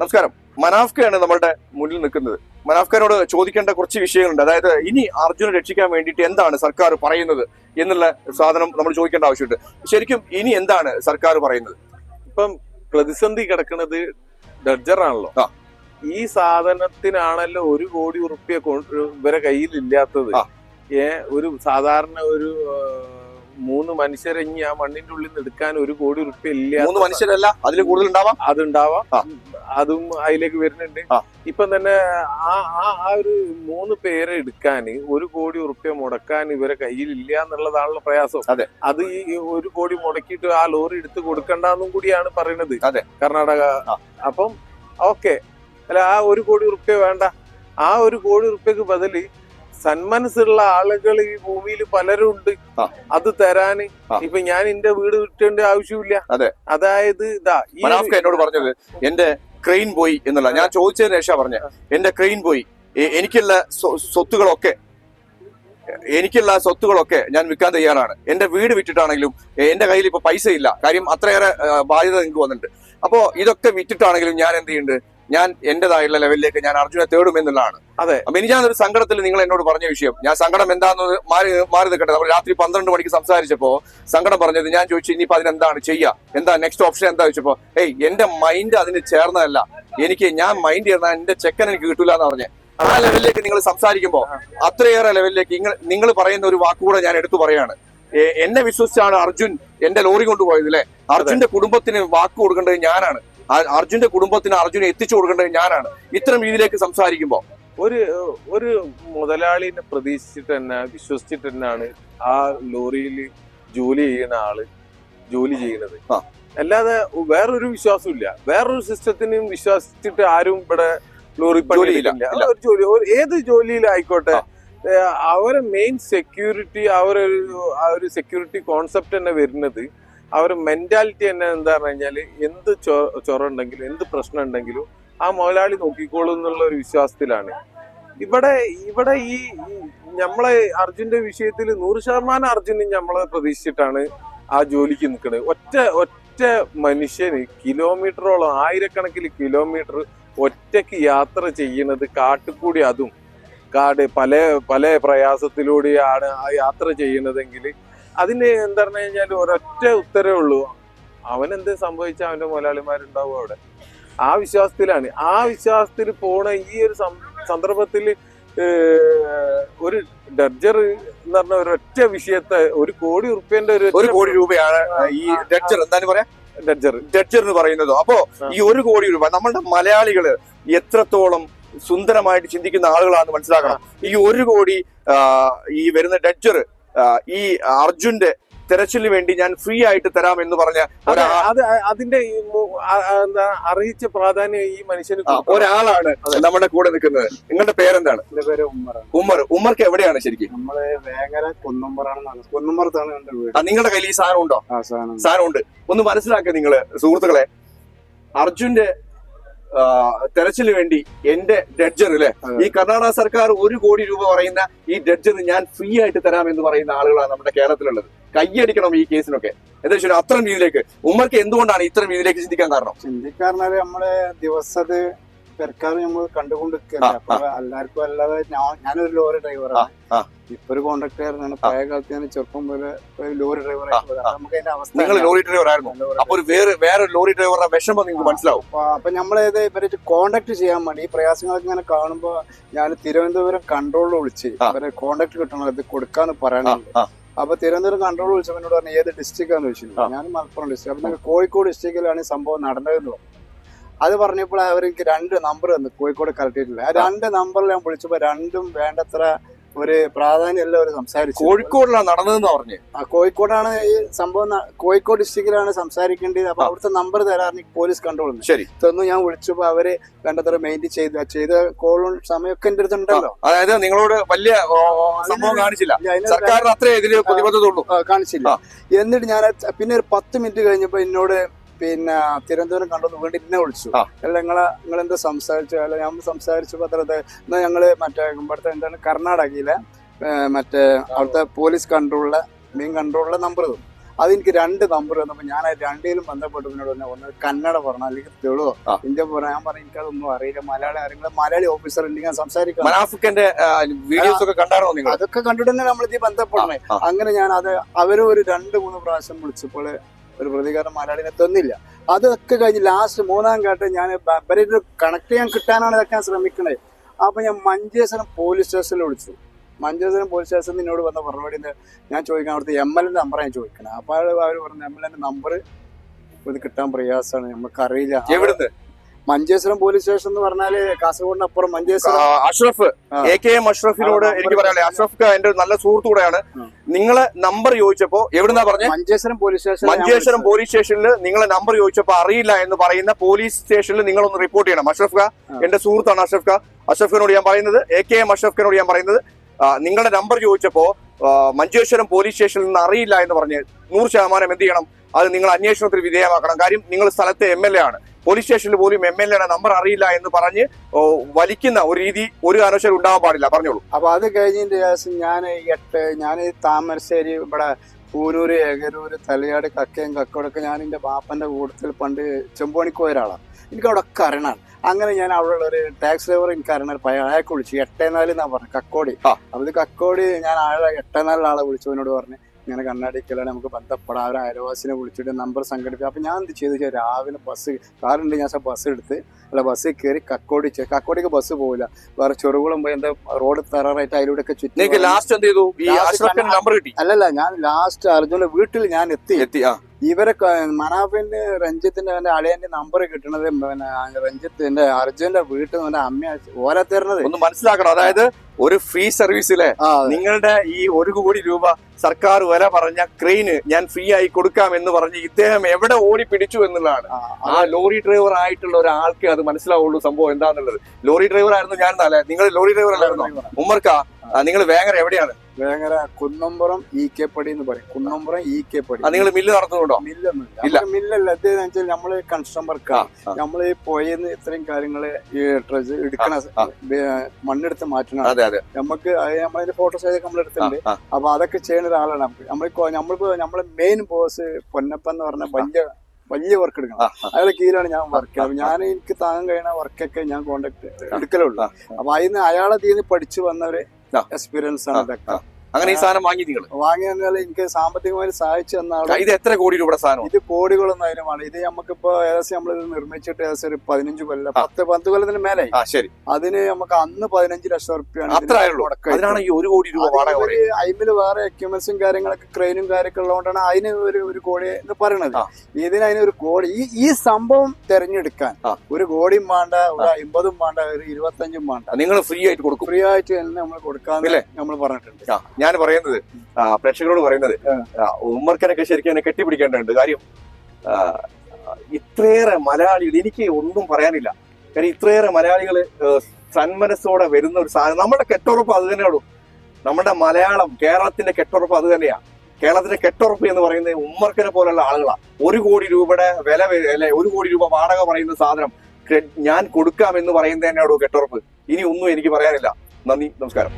നമസ്കാരം. മനാഫ്കയാണ് നമ്മുടെ മുന്നിൽ നിൽക്കുന്നത്. മനാഫ്കാരോട് ചോദിക്കേണ്ട കുറച്ച് വിഷയങ്ങളുണ്ട്. അതായത് ഇനി അർജുനെ രക്ഷിക്കാൻ വേണ്ടിയിട്ട് എന്താണ് സർക്കാർ പറയുന്നത് എന്നുള്ള സാധനം നമ്മൾ ചോദിക്കേണ്ട ആവശ്യമുണ്ട്. ശരിക്കും ഇനി എന്താണ് സർക്കാർ പറയുന്നത്? ഇപ്പം പ്രതിസന്ധി കിടക്കുന്നത് ഡഡ്ജറാണല്ലോ ഈ സാധനത്തിനാണല്ലോ ഒരു കോടി ഉറുപ്പ്യ ഇവരെ കയ്യിൽ ഇല്ലാത്തത് ഏ ഒരു സാധാരണ ഒരു മൂന്ന് മനുഷ്യരെ ഇനി ആ മണ്ണിന്റെ ഉള്ളിൽ നിന്ന് എടുക്കാൻ ഒരു കോടി റുപ്യ ഇല്ല മൂന്ന് മനുഷ്യരല്ല അതിൽ കൂടുതൽ ഉണ്ടാവാം അതുണ്ടാവാം. അതും അതിലേക്ക് വരുന്നുണ്ട്. ഇപ്പൊ തന്നെ ആ ആ ആ ഒരു മൂന്ന് പേരെ എടുക്കാൻ ഒരു കോടി റുപ്യ മുടക്കാൻ ഇവരെ കയ്യിൽ ഇല്ല എന്നുള്ളതാണല്ലോ പ്രയാസം. അതെ. അത് ഈ ഒരു കോടി മുടക്കിയിട്ട് ആ ലോറി എടുത്ത് കൊടുക്കണ്ടെന്നും കൂടിയാണ് പറയുന്നത് അതെ. കർണാടക. അപ്പം ഓക്കെ. അല്ല ആ ഒരു കോടി റുപ്യ വേണ്ട. ആ ഒരു കോടി റുപ്യക്ക് ബദൽ സന്മനസ്സുള്ള ആളുകൾ ഈ ഭൂമിയിൽ പലരുണ്ട്. അത് തരാന്. ഇപ്പൊ ഞാൻ എന്റെ വീട് വിട്ടേണ്ട ആവശ്യമില്ല. അതെ. അതായത് ഇതാ എന്നോട് പറഞ്ഞത് എന്റെ ക്രെയിൻ പോയി എന്നുള്ള ഞാൻ ചോദിച്ചതിന് ശേഷം പറഞ്ഞ എന്റെ ക്രെയിൻ പോയി. എനിക്കുള്ള സ്വ- സ്വത്തുകളൊക്കെ എനിക്കുള്ള സ്വത്തുകളൊക്കെ ഞാൻ വിൽക്കാൻ തയ്യാറാണ്. എന്റെ വീട് വിറ്റിട്ടാണെങ്കിലും എന്റെ കയ്യിൽ ഇപ്പൊ പൈസ ഇല്ല കാര്യം അത്രയേറെ ബാധ്യത നിങ്ങൾക്ക് വന്നിട്ടുണ്ട്. അപ്പോ ഇതൊക്കെ വിറ്റിട്ടാണെങ്കിലും ഞാൻ എന്ത് ചെയ്യുന്നുണ്ട്? ഞാൻ എന്റേതായുള്ള ലെവലിലേക്ക് ഞാൻ അർജുനെ തേടും എന്നുള്ളതാണ്. അതെ. അപ്പൊ ഇനി ഞാനൊരു സങ്കടത്തിൽ നിങ്ങൾ എന്നോട് പറഞ്ഞ വിഷയം. ഞാൻ സങ്കടം എന്താന്ന് മാറി മാറി നിൽക്കട്ടെ. നമ്മൾ രാത്രി പന്ത്രണ്ട് മണിക്ക് സംസാരിച്ചപ്പോ സങ്കടം പറഞ്ഞത് ഞാൻ ചോദിച്ചു ഇനിയിപ്പോ അതിനെന്താണ് ചെയ്യുക എന്താ നെക്സ്റ്റ് ഓപ്ഷൻ എന്താ? ചോദിച്ചപ്പോ ഏയ് എന്റെ മൈൻഡ് അതിന് ചേർന്നതല്ല. എനിക്ക് ഞാൻ മൈൻഡ് ചെയ്യുന്ന എന്റെ ചെക്കൻ എനിക്ക് കിട്ടൂല എന്ന് പറഞ്ഞേ. ആ ലെവലിലേക്ക് നിങ്ങൾ സംസാരിക്കുമ്പോ അത്രയേറെ ലെവലിലേക്ക് നിങ്ങൾ നിങ്ങൾ പറയുന്ന ഒരു വാക്കുകൂടെ ഞാൻ എടുത്തു പറയാണ്. എന്നെ വിശ്വസിച്ചാണ് അർജുൻ എന്റെ ലോറി കൊണ്ടുപോയത് അല്ലെ അർജുന്റെ കുടുംബത്തിന് വാക്ക് കൊടുക്കേണ്ടത് ഞാനാണ്. അർജുന്റെ കുടുംബത്തിന് അർജുനെ എത്തിച്ചു കൊടുക്കേണ്ടത് ഞാനാണ്. ഇത്തരം രീതിയിലേക്ക് സംസാരിക്കുമ്പോ. ഒരു ഒരു മുതലാളിനെ പ്രതീക്ഷിച്ചിട്ട് തന്നെ വിശ്വസിച്ചിട്ട് തന്നെയാണ് ആ ലോറിയിൽ ജോലി ചെയ്യുന്ന ആൾ ജോലി ചെയ്യുന്നത്. അല്ലാതെ വേറൊരു വിശ്വാസമില്ല വേറൊരു സിസ്റ്റത്തിനും വിശ്വസിച്ചിട്ട് ആരും ഇവിടെ ലോറി. ഒരു ജോലി ഏത് ജോലിയിലായിക്കോട്ടെ അവരെ മെയിൻ സെക്യൂരിറ്റി അവരൊരു ആ ഒരു സെക്യൂരിറ്റി കോൺസെപ്റ്റ് തന്നെ വരുന്നത് അവരുടെ മെന്റാലിറ്റി തന്നെ എന്താ പറഞ്ഞു കഴിഞ്ഞാൽ എന്ത് ചൊറ ഉണ്ടെങ്കിലും എന്ത് പ്രശ്നം ഉണ്ടെങ്കിലും ആ മുതലാളി നോക്കിക്കോളും എന്നുള്ള ഒരു വിശ്വാസത്തിലാണ്. ഇവിടെ ഇവിടെ ഈ ഈ നമ്മളെ അർജുന്റെ വിഷയത്തിൽ നൂറ് ശതമാനം അർജുനും നമ്മളെ പ്രതീക്ഷിച്ചിട്ടാണ് ആ ജോലിക്ക് നിൽക്കുന്നത് ഒറ്റ ഒറ്റ മനുഷ്യന് കിലോമീറ്ററോളം ആയിരക്കണക്കിന് കിലോമീറ്റർ ഒറ്റയ്ക്ക് യാത്ര ചെയ്യുന്നത് കാട്ടുകൂടി അതും. കാട് പല പല പ്രയാസത്തിലൂടെയാണ് ആ യാത്ര ചെയ്യുന്നതെങ്കിൽ അതിന് എന്താ പറഞ്ഞു കഴിഞ്ഞാൽ ഒരൊറ്റ ഉത്തരവേ ഉള്ളൂ. അവൻ എന്ത് സംഭവിച്ചാൽ അവന്റെ മുതലാളിമാരുണ്ടാവും അവിടെ? ആ വിശ്വാസത്തിലാണ്. ആ വിശ്വാസത്തിൽ പോണ ഈ ഒരു സന്ദർഭത്തിൽ ഒരു ഡർജർ എന്ന് പറഞ്ഞ ഒരൊറ്റ വിഷയത്തെ ഒരു കോടി ഉറുപ്പ്യന്റെ ഒരു ഒരു കോടി രൂപയാണ് ഈ ഡെഡ്ജർ എന്താണ് പറയാ? ഡർജർ. ഡെഡ്ജർ എന്ന് പറയുന്നത്. അപ്പോ ഈ ഒരു കോടി രൂപ നമ്മളുടെ മലയാളികൾ എത്രത്തോളം സുന്ദരമായിട്ട് ചിന്തിക്കുന്ന ആളുകളാണെന്ന് മനസ്സിലാക്കണം. ഈ ഒരു കോടി ഈ വരുന്ന ഡെഡ്ജർ ഈ അർജുന്റെ തെരച്ചിലിന് വേണ്ടി ഞാൻ ഫ്രീ ആയിട്ട് തരാം എന്ന് പറഞ്ഞ അതെ, അത് അതിന്റെ അറിയിച്ച പ്രാധാന്യം ഈ മനുഷ്യന്. ഒരാളാണ് നമ്മുടെ കൂടെ നിൽക്കുന്നത്. നിങ്ങളുടെ പേരെന്താണ്? എന്റെ പേര് ഉമ്മർ ഉമ്മർക്ക് എവിടെയാണ് ശരിക്കും? നമ്മൾ വേങ്ങര കുന്നമ്പറാണ് കുന്നമ്പറത്താണ് നിങ്ങളുടെ കയ്യിൽ ഈ സാധനം ഉണ്ടോ? സാധനം ഉണ്ട്. ഒന്ന് മനസ്സിലാക്കുക നിങ്ങൾ സുഹൃത്തുക്കളെ. അർജുന്റെ തെരച്ചിലിന് വേണ്ടി എന്റെ ഡഡ്ജർ അല്ലെ ഈ കർണാടക സർക്കാർ ഒരു കോടി രൂപ പറയുന്ന ഈ ഡഡ്ജർ ഞാൻ ഫ്രീ ആയിട്ട് തരാം എന്ന് പറയുന്ന ആളുകളാണ് നമ്മുടെ കേരളത്തിലുള്ളത്. കയ്യടിക്കണം ഈ കേസിനൊക്കെ. എന്താ വെച്ചാൽ അത്രയും രീതിയിലേക്ക്. ഉമ്മർക്ക് എന്തുകൊണ്ടാണ് ഇത്രയും രീതിയിലേക്ക് ചിന്തിക്കാൻ കാരണം? ചിന്തിക്കാറിനാല് നമ്മൾ ദിവസത് പെരക്കാർ നമ്മൾ അപ്പൊ എല്ലാവർക്കും അല്ലാതെ ഞാനൊരു ലോറി ഡ്രൈവറാണ്. ഇപ്പൊ ഒരു കോൺട്രാക്ടറായിരുന്നു പഴയ കാലത്ത് ഞാൻ ചെറുപ്പം പോലെ ഒരു ലോറി അവസ്ഥ നിങ്ങൾ ലോറി ഡ്രൈവർ ആയിരുന്നു. അപ്പൊ ഒരു വേറെ വേറെ ലോറി ഡ്രൈവറുടെ വിഷമം നിങ്ങൾക്ക് മനസ്സിലാവും. അപ്പൊ നമ്മളേത് ഇവരെ കോണ്ടാക്ട് ചെയ്യാൻ വേണ്ടി ഈ പ്രയാസങ്ങളൊക്കെ ഇങ്ങനെ കാണുമ്പോ ഞാൻ തിരുവനന്തപുരം കൺട്രോളിൽ വിളിച്ച് അവരെ ഇവരെ കോണ്ടാക്ട് കിട്ടണം. ഇത് കൊടുക്കാന്ന് ആ. അപ്പൊ തിരുവനന്തപുരം കൺട്രോൾ വിളിച്ചപ്പോൾ എന്നോട് പറഞ്ഞു ഏത് ഡിസ്ട്രിക്റ്റാന്ന് ചോദിച്ചു. ആ. ഞാൻ മലപ്പുറം ഡിസ്ട്രിക്ട് അപ്പൊ കോഴിക്കോട് ഡിസ്ട്രിക്റ്റിലാണ് ഈ സംഭവം നടന്നതെന്ന് പറഞ്ഞു. അത് പറഞ്ഞപ്പോൾ അവർ എനിക്ക് രണ്ട് നമ്പർ തന്നു കോഴിക്കോട് കളക്ടറേറ്റിൽ ആ രണ്ട് നമ്പറിൽ ഞാൻ വിളിച്ചപ്പോൾ രണ്ടും വേണ്ടത്ര ഒരു പ്രാധാന്യം ഒരു സംസാരിച്ചു. കോഴിക്കോടിലാണ് നടന്നതെന്ന് പറഞ്ഞു? ആ കോഴിക്കോടാണ് ഈ സംഭവം കോഴിക്കോട് ഡിസ്ട്രിക്റ്റിലാണ് സംസാരിക്കേണ്ടത്. അപ്പൊ. അവിടുത്തെ നമ്പർ തരാറിന് പോലീസ് കൺട്രോൾ ശരി. തന്നു ഞാൻ വിളിച്ചപ്പോ അവർ വേണ്ടത്ര മെയിന്റെയിൻ ചെയ്ത. ചെയ്ത കോളും സമയമൊക്കെ എന്റെ അടുത്തുണ്ടല്ലോ അതായത് നിങ്ങളോട് വലിയ സംഭവം കാണിച്ചില്ല. സർക്കാരിന് അത്രേ ഇതിൽ പ്രതിബദ്ധത കാണിച്ചില്ല. എന്നിട്ട് ഞാൻ പിന്നെ ഒരു പത്ത് മിനിറ്റ് കഴിഞ്ഞപ്പോ എന്നോട് പിന്നെ തിരുവനന്തപുരം കണ്ടു വീണ്ടും എന്നെ വിളിച്ചു. അല്ല നിങ്ങളെ നിങ്ങൾ എന്താ സംസാരിച്ചു? അല്ല ഞാൻ സംസാരിച്ചു പത്രത്തെ എന്നാ ഞങ്ങൾ മറ്റേ ഇവിടുത്തെ എന്താണ് കർണാടകയിലെ മറ്റേ അവിടുത്തെ പോലീസ് കൺട്രോളിലെ മെയിൻ കൺട്രോളിലെ നമ്പർ തന്നു അതെനിക്ക് രണ്ട് നമ്പർ തന്നപ്പോ ഞാൻ ആ രണ്ടിലും ബന്ധപ്പെട്ട്. പിന്നോട് പറഞ്ഞു ഒന്ന് കന്നഡ പറഞ്ഞ അല്ലെങ്കിൽ തെളിവോ. ഇന്ത്യ പറഞ്ഞ ഞാൻ പറഞ്ഞു എനിക്കതൊന്നും അറിയില്ല. മലയാളി ആരെങ്കിലും മലയാളി ഓഫീസർ ഉണ്ടെങ്കിൽ ഞാൻ സംസാരിക്കാം. മനാഫിക്കന്റെ വീഡിയോസ് ഒക്കെ കണ്ടാണോ നിങ്ങൾ? അതൊക്കെ കണ്ടിട്ട് തന്നെ നമ്മൾ ഇത് ബന്ധപ്പെടണേ. അങ്ങനെ ഞാൻ അത് അവർ ഒരു രണ്ട് മൂന്ന് പ്രാവശ്യം വിളിച്ചപ്പോൾ ഒരു പ്രതികാരം മലയാളിനെ തന്നില്ല. അതൊക്കെ കഴിഞ്ഞ് ലാസ്റ്റ് മൂന്നാം ഘട്ടം ഞാൻ ഇവരായിട്ട് കണക്ട് ചെയ്യാൻ കിട്ടാനാണ് ഇതൊക്കെ ഞാൻ ശ്രമിക്കണേ. അപ്പൊ ഞാൻ മഞ്ചേശ്വരം പോലീസ് സ്റ്റേഷനിൽ വിളിച്ചു. മഞ്ചേശ്വരം പോലീസ് സ്റ്റേഷനിൽ നിന്നോട് വന്ന മറുപടി ഞാൻ ചോദിക്കാൻ അവിടുത്തെ എം എൽ എ നമ്പർ ഞാൻ ചോദിക്കണം. അപ്പൊ അവർ പറഞ്ഞു എം എൽ എന്റെ നമ്പർ ഇത് കിട്ടാൻ പ്രയാസമാണ്. നമുക്കറിയില്ല എവിടുന്ന്? മഞ്ചേശ്വരം പോലീസ് സ്റ്റേഷൻ എന്ന് പറഞ്ഞാൽ കാസർഗോഡിന് അപ്പുറം Manjeshwaram. Ashraf. A K M അഷ്റഫിനോട് എനിക്ക് പറയാനുള്ളത്. അഷ്റഫ് എന്റെ ഒരു നല്ല സുഹൃത്തു കൂടെയാണ് നിങ്ങളെ നമ്പർ ചോദിച്ചപ്പോ എവിടുന്നാ പറഞ്ഞ? Manjeshwaram police station Manjeshwaram police സ്റ്റേഷനിൽ നിങ്ങളെ നമ്പർ ചോദിച്ചപ്പോ അറിയില്ല എന്ന് പറയുന്ന പോലീസ് സ്റ്റേഷനിൽ നിങ്ങൾ ഒന്ന് റിപ്പോർട്ട് ചെയ്യണം. അഷ്റഫ് ഖാ. എന്റെ സുഹൃത്താണ് അഷ്റഫ് ഖാ. അഷ്റഫ് ഖാനോട് ഞാൻ പറയുന്നത് എ കെ എം അഷ്റഫ് ഖാനോട് ഞാൻ പറയുന്നത് നിങ്ങളുടെ നമ്പർ ചോദിച്ചപ്പോ മഞ്ചേശ്വരം പോലീസ് സ്റ്റേഷനിൽ നിന്ന് അറിയില്ല എന്ന് പറഞ്ഞ് നൂറ് ശതമാനം എന്ത് ചെയ്യണം? അത് നിങ്ങൾ അന്വേഷണത്തിന് വിധേയമാക്കണം. കാര്യം നിങ്ങൾ സ്ഥലത്തെ എം എൽ എ ആണ്. പോലീസ് സ്റ്റേഷനിൽ പോലും എം എൽ എയുടെ നമ്പർ അറിയില്ല എന്ന് പറഞ്ഞ് വലിക്കുന്ന ഒരു രീതി ഒരു കാരണവശാലും ഉണ്ടാവാൻ പാടില്ല. പറഞ്ഞോളൂ. അപ്പൊ അത് കഴിഞ്ഞതിന്റെ ശേഷം ഞാൻ എട്ട് ഞാൻ താമരശ്ശേരി ഇവിടെ പൂരൂര് ഏകരൂര് തലയാട് കക്കയും കക്കോടൊക്കെ ഞാൻ എന്റെ ബാപ്പന്റെ കൂട്ടത്തിൽ പണ്ട് ചെമ്പോണിക്ക് പോയ എനിക്ക് അവിടെ ഒക്കെ അറിയണം. അങ്ങനെ ഞാൻ അവിടെ ഉള്ള ഒരു ടാക്സി ഡ്രൈവർ എനിക്ക് അറിയണ. ഒരു അയാൾക്ക് വിളിച്ചു. എട്ടേ നാല് എന്നാ പറഞ്ഞു? കക്കോടി. അപ്പൊ ഇത് കക്കോടി ഞാൻ ആളെ എട്ടേ നാലിൽ ആളെ വിളിച്ചു. എന്നോട് പറഞ്ഞു ഇങ്ങനെ കണ്ണാടിക്കലാണ് നമുക്ക് ബന്ധപ്പെടാം. ഒരു അയൽവാസിനെ വിളിച്ചിട്ട് നമ്പർ സംഘടിപ്പിക്കുക അപ്പം ഞാൻ എന്ത് ചെയ്തു? വെച്ചാൽ രാവിലെ ബസ് കാറുണ്ട് ഞാൻ ബസ് എടുത്ത് അല്ല ബസ്സിൽ കയറി കക്കോടി കക്കോടിക്ക് ബസ് പോകില്ല വേറെ ചെറുകുളം പോയി എന്താ റോഡ് തറാറായിട്ട് അതിലൂടെ ഒക്കെ ചുറ്റി ലാസ്റ്റ് എന്ത് ചെയ്തു? അല്ലല്ല ഞാൻ ലാസ്റ്റ് അർജുന വീട്ടിൽ ഞാൻ എത്തി. എത്തി ഇവരെ മനാഫിന്റെ രഞ്ജിത്തിന്റെ അവന്റെ അളിയന്റെ നമ്പർ കിട്ടണത് പിന്നെ രഞ്ജിത്തിന്റെ അർജുന്റെ വീട്ടിൽ നിന്ന് എന്റെ അമ്മ ഓരോ തരുന്നത് ഒന്ന് മനസ്സിലാക്കണം. അതായത് ഒരു ഫ്രീ സർവീസിലെ നിങ്ങളുടെ ഈ ഒരു കോടി രൂപ സർക്കാർ വില പറഞ്ഞ ക്രെയിന് ഞാൻ ഫ്രീ ആയി കൊടുക്കാം എന്ന് പറഞ്ഞ് ഇദ്ദേഹം എവിടെ ഓടി പിടിച്ചു എന്നുള്ളതാണ്. ആ, ആ ലോറി ഡ്രൈവർ ആയിട്ടുള്ള ഒരാൾക്ക് അത് മനസ്സിലാവുള്ളൂ സംഭവം എന്താണെന്നുള്ളത് ലോറി ഡ്രൈവർ ആയിരുന്നു ഞാൻ അല്ലേ? നിങ്ങൾ ലോറി ഡ്രൈവർ അല്ലായിരുന്നു? ഉമ്മർക്ക നിങ്ങൾ വേങ്ങര എവിടെയാണ്? വേങ്ങര കുന്നമ്പുറം ഇ കെ പടി എന്ന് പറയും. കുന്നമ്പുറം ഇ കെ പടി. നിങ്ങൾ മില്ല് നടത്തുന്നുണ്ടോ? മില്ലൊന്നുമില്ല മില്ലല്ല ഇത് എന്ന് വെച്ചാൽ നമ്മൾ കൺസ്ട്രക്ഷൻ വർക്ക്. നമ്മൾ ഈ പുഴയിൽ ഇത്രയും കാര്യങ്ങൾ ഈ ഡ്രസ് എടുക്കണ മണ്ണെടുത്ത് മാറ്റണം. നമുക്ക് നമ്മളതിന്റെ ഫോട്ടോസ് ഒക്കെ നമ്മൾ എടുത്തിട്ടുണ്ട്. അപ്പൊ അതൊക്കെ ചെയ്യുന്ന ഒരാളാണ് നമുക്ക് നമ്മൾ നമ്മളിപ്പോ നമ്മളെ മെയിൻ ബോസ് പൊന്നപ്പ എന്ന് പറഞ്ഞ വലിയ വലിയ വർക്ക് എടുക്കണം. അയാളുടെ കീഴിലാണ് ഞാൻ വർക്ക് ചെയ്യുന്നത്. ഞാൻ എനിക്ക് താങ്ങാൻ കഴിയുന്ന വർക്കൊക്കെ ഞാൻ കോണ്ടാക്ട് എടുക്കലുള്ളൂ. അപ്പൊ അതിന് അയാളെ തീന്ന് പഠിച്ചു വന്ന ഒരു എക്സ്പീരിയൻസ് ആണ് ഇതൊക്കെ. ആ. അങ്ങനെ ഈ സാധനം വാങ്ങി നിങ്ങൾ വാങ്ങി തന്നാൽ എനിക്ക് സാമ്പത്തികമായി സഹായിച്ചു തന്നാൽ ഇത് എത്ര കോടി രൂപയുടെ സാധനം? ഇത് കോടികളൊന്നും അതിനുമാണ് ഇത് നമുക്കിപ്പോ ഏകദേശം നമ്മൾ ഇത് നിർമ്മിച്ചിട്ട് ഏകദേശം ഒരു പതിനഞ്ച് കൊല്ലം. പത്ത് പത്ത് കൊല്ലത്തിന് മേലെ. ശരി. അതിന് നമുക്ക് അന്ന് പതിനഞ്ച് ലക്ഷം റുപ്യാണ് അതിനാണ് ഈ ഒരു കോടി രൂപ വാടക പറയുന്നത് വേറെ എക്യുപ്മെന്റ്സും കാര്യങ്ങളൊക്കെ ക്രെയിനും കാര്യമൊക്കെ ഉള്ളതുകൊണ്ടാണ് അതിന് ഒരു ഒരു കോടി എന്ന് പറയണത്. ആ. ഇതിന് അതിന് ഒരു കോടി. ഈ ഈ സംഭവം തെരഞ്ഞെടുക്കാൻ ഒരു കോടിയും വേണ്ട ഒരു അമ്പതും വേണ്ട ഒരു ഇരുപത്തഞ്ചും വേണ്ട. നിങ്ങൾ ഫ്രീ ആയിട്ട് കൊടുക്കും. ഫ്രീ ആയിട്ട് തന്നെ നമ്മൾ കൊടുക്കാന്ന് നമ്മൾ പറഞ്ഞിട്ടുണ്ട്. ഞാൻ പറയുന്നത് പ്രേക്ഷകരോട് പറയുന്നത് ഉമ്മർക്കനൊക്കെ ശരിക്കും എന്നെ കെട്ടിപ്പിടിക്കേണ്ടതുണ്ട്. കാര്യം ഇത്രയേറെ മലയാളികൾ എനിക്ക് ഒന്നും പറയാനില്ല. കാര്യം ഇത്രയേറെ മലയാളികൾ സന്മനസ്സോടെ വരുന്ന ഒരു സാധനം നമ്മുടെ കെട്ടുറപ്പ് അത് തന്നെയുള്ളൂ. നമ്മുടെ മലയാളം കേരളത്തിന്റെ കെട്ടുറപ്പ് അത് തന്നെയാണ് കേരളത്തിന്റെ കെട്ടുറപ്പ് എന്ന് പറയുന്നത് ഉമ്മർക്കനെ പോലുള്ള ആളുകളാണ് ഒരു കോടി രൂപയുടെ വില അല്ലെ ഒരു കോടി രൂപ വാടക പറയുന്ന സാധനം ഞാൻ കൊടുക്കാം എന്ന് പറയുന്നതന്നെയാണോ കെട്ടുറപ്പ്. ഇനി ഒന്നും എനിക്ക് പറയാനില്ല. നന്ദി നമസ്കാരം.